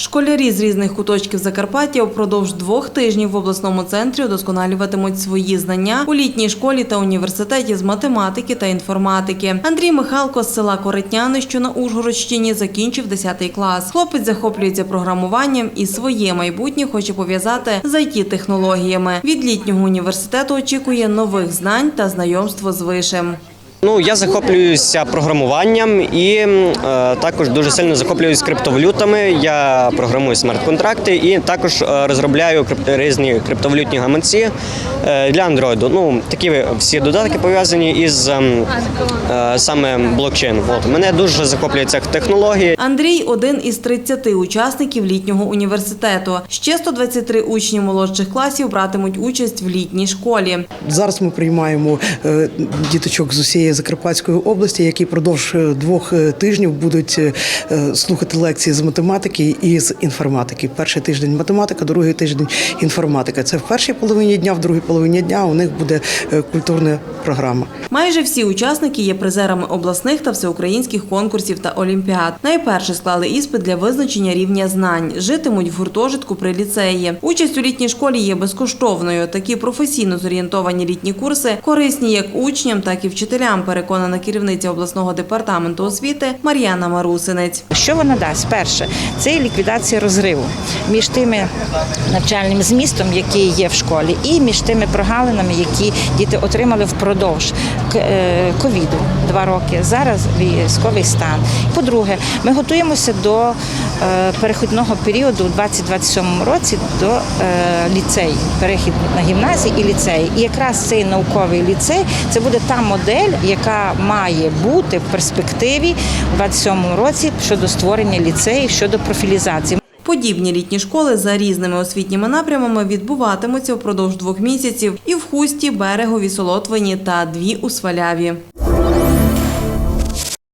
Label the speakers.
Speaker 1: Школярі з різних куточків Закарпаття впродовж двох тижнів в обласному центрі удосконалюватимуть свої знання у літній школі та університеті з математики та інформатики. Андрій Михалко з села Коритняни, що на Ужгородщині, закінчив 10 клас. Хлопець захоплюється програмуванням і своє майбутнє хоче пов'язати з IT-технологіями. Від літнього університету очікує нових знань та знайомство з вишем.
Speaker 2: Ну, я захоплююся програмуванням і е, також дуже сильно захоплююсь криптовалютами. Я програмую смарт-контракти і також е, розробляю крип- різні криптовалютні гаманці е, для Android. Ну, такі всі додатки пов'язані із ем, е, саме блокчейном. От мене дуже захоплює ця технологія.
Speaker 1: Андрій один із 30 учасників літнього університету. Ще 123 учні молодших класів братимуть участь в літній школі.
Speaker 3: Зараз ми приймаємо е, діточок з усієї Закарпатської області, які продовж е, двох е, тижнів будуть е, слухати лекції з математики і з інформатики. Перший тиждень математика, другий тиждень інформатика. Це в першій половині дня, в другій половині дня у них буде культурна програма.
Speaker 1: Майже всі учасники є призерами обласних та всеукраїнських конкурсів та олімпіад. Найперше склали іспит для визначення рівня знань. Житимуть в гуртожитку при ліцеї. Участь у літній школі є безкоштовною. Такі професійно зорієнтовані літні курси корисні як учням, так і вчителям. Переконана керівниця обласного департаменту освіти Мар'яна Марусинець.
Speaker 4: Що вона дасть? Перше, це ліквідація розриву між тими навчальним змістом, який є в школі, і між тими прогалинами, які діти отримали впродовж е, ковіду два роки. Зараз військовий стан. По-друге, ми готуємося до е, перехідного періоду у 2027 році до е, ліцею, перехід на гімназії і ліцеї. І якраз цей науковий ліцей це буде та модель, яка має бути в перспективі в 2027 році щодо створення ліцеїв, щодо профілізації.
Speaker 1: Подібні літні школи за різними освітніми напрямами відбуватимуться впродовж двох місяців і в Хусті, Берегові, Солотвині та дві у Сваляві.